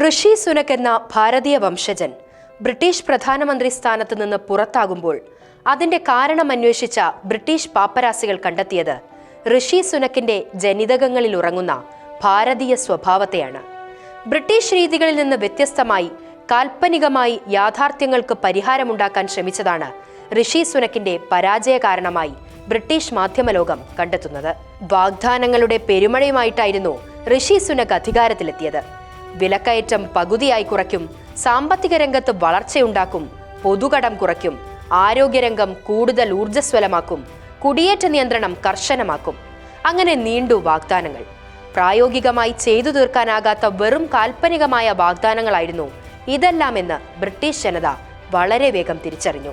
ഋഷി സുനക് എന്ന ഭാരതീയ വംശജൻ ബ്രിട്ടീഷ് പ്രധാനമന്ത്രി സ്ഥാനത്ത് നിന്ന് പുറത്താകുമ്പോൾ അതിന്റെ കാരണം അന്വേഷിച്ച ബ്രിട്ടീഷ് പാപ്പരാസികൾ കണ്ടെത്തിയത് ഋഷി സുനക്കിന്റെ ജനിതകങ്ങളിൽ ഉറങ്ങുന്ന ഭാരതീയ സ്വഭാവത്തെയാണ്. ബ്രിട്ടീഷ് രീതികളിൽ നിന്ന് വ്യത്യസ്തമായി കാൽപ്പനികമായി യാഥാർത്ഥ്യങ്ങൾക്ക് പരിഹാരമുണ്ടാക്കാൻ ശ്രമിച്ചതാണ് ഋഷി സുനക്കിന്റെ പരാജയ കാരണമായി ബ്രിട്ടീഷ് മാധ്യമലോകം കണ്ടെത്തുന്നത്. വാഗ്ദാനങ്ങളുടെ പെരുമഴയുമായിട്ടായിരുന്നു ഋഷി സുനക് അധികാരത്തിലെത്തിയത്. വിലക്കയറ്റം പകുതിയായി കുറയ്ക്കും. സാമ്പത്തിക രംഗത്ത് വളർച്ചയുണ്ടാക്കും. പൊതുകടം കുറയ്ക്കും. ആരോഗ്യരംഗം കൂടുതൽ ഊർജസ്വലമാക്കും. കുടിയേറ്റ നിയന്ത്രണം കർശനമാക്കും. അങ്ങനെ നീണ്ടു വാഗ്ദാനങ്ങൾ. പ്രായോഗികമായി ചെയ്തു തീർക്കാനാകാത്ത വെറും കാൽപ്പനികമായ വാഗ്ദാനങ്ങളായിരുന്നു ഇതെല്ലാമെന്ന് ബ്രിട്ടീഷ് ജനത വളരെ വേഗം തിരിച്ചറിഞ്ഞു.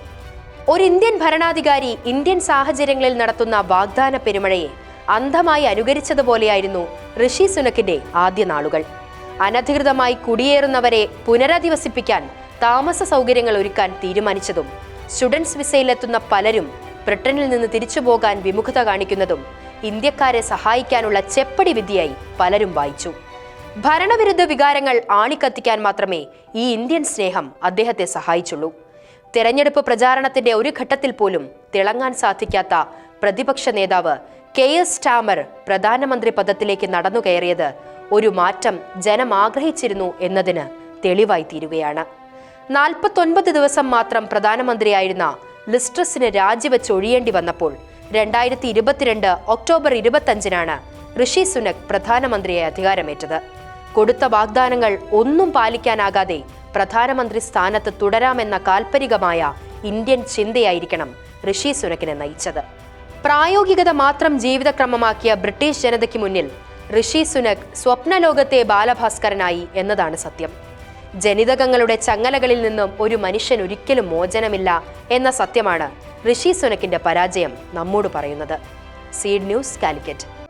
ഒരു ഇന്ത്യൻ ഭരണാധികാരി ഇന്ത്യൻ സാഹചര്യങ്ങളിൽ നടത്തുന്ന വാഗ്ദാന പെരുമഴയെ അന്ധമായി അനുകരിച്ചതുപോലെയായിരുന്നു ഋഷി സുനക്കിന്റെ ആദ്യ നാളുകൾ. അനധികൃതമായി കുടിയേറുന്നവരെ പുനരധിവസിപ്പിക്കാൻ താമസ സൗകര്യങ്ങൾ ഒരുക്കാൻ തീരുമാനിച്ചതും സ്റ്റുഡൻസ് വിസയിലെത്തുന്ന പലരും ബ്രിട്ടനിൽ നിന്ന് തിരിച്ചുപോകാൻ വിമുഖത കാണിക്കുന്നതും ഇന്ത്യക്കാരെ സഹായിക്കാനുള്ള ചെപ്പടി വിദ്യയായി പലരും വായിച്ചു. ഭരണവിരുദ്ധ വികാരങ്ങൾ ആളിക്കത്തിക്കാൻ മാത്രമേ ഈ ഇന്ത്യൻ സ്നേഹം അദ്ദേഹത്തെ സഹായിച്ചുള്ളൂ. തെരഞ്ഞെടുപ്പ് പ്രചാരണത്തിന്റെ ഒരു ഘട്ടത്തിൽ പോലും തിളങ്ങാൻ സാധിക്കാത്ത പ്രതിപക്ഷ നേതാവ് കെ എസ് ടാമർ പ്രധാനമന്ത്രി പദത്തിലേക്ക് നടന്നു കയറിയത് ഒരു മാറ്റം ജനം ആഗ്രഹിച്ചിരുന്നു എന്നതിന് തെളിവായി തീരുകയാണ്. നാൽപ്പത്തൊൻപത് ദിവസം മാത്രം പ്രധാനമന്ത്രിയായിരുന്ന ലിസ്ട്രസിന് രാജിവെച്ചൊഴിയേണ്ടി വന്നപ്പോൾ രണ്ടായിരത്തി ഇരുപത്തിരണ്ട് ഒക്ടോബർ ഇരുപത്തഞ്ചിനാണ് ഋഷി സുനക് പ്രധാനമന്ത്രിയെ അധികാരമേറ്റത്. കൊടുത്ത വാഗ്ദാനങ്ങൾ ഒന്നും പാലിക്കാനാകാതെ പ്രധാനമന്ത്രി സ്ഥാനത്ത് തുടരാമെന്ന കാൽപ്പരികമായ ഇന്ത്യൻ ചിന്തയായിരിക്കണം ഋഷി സുനക്കിനെ നയിച്ചത്. പ്രായോഗികത മാത്രം ജീവിതക്രമമാക്കിയ ബ്രിട്ടീഷ് ജനതയ്ക്ക് മുന്നിൽ ഋഷി സുനക് സ്വപ്നലോകത്തെ ബാലഭാസ്കരനായി എന്നതാണ് സത്യം. ജനിതകങ്ങളുടെ ചങ്ങലകളിൽ നിന്നും ഒരു മനുഷ്യൻ ഒരിക്കലും മോചനമില്ല എന്ന സത്യമാണ് ഋഷി സുനക്കിന്റെ പരാജയം നമ്മോട് പറയുന്നത്. Seed news Calicut.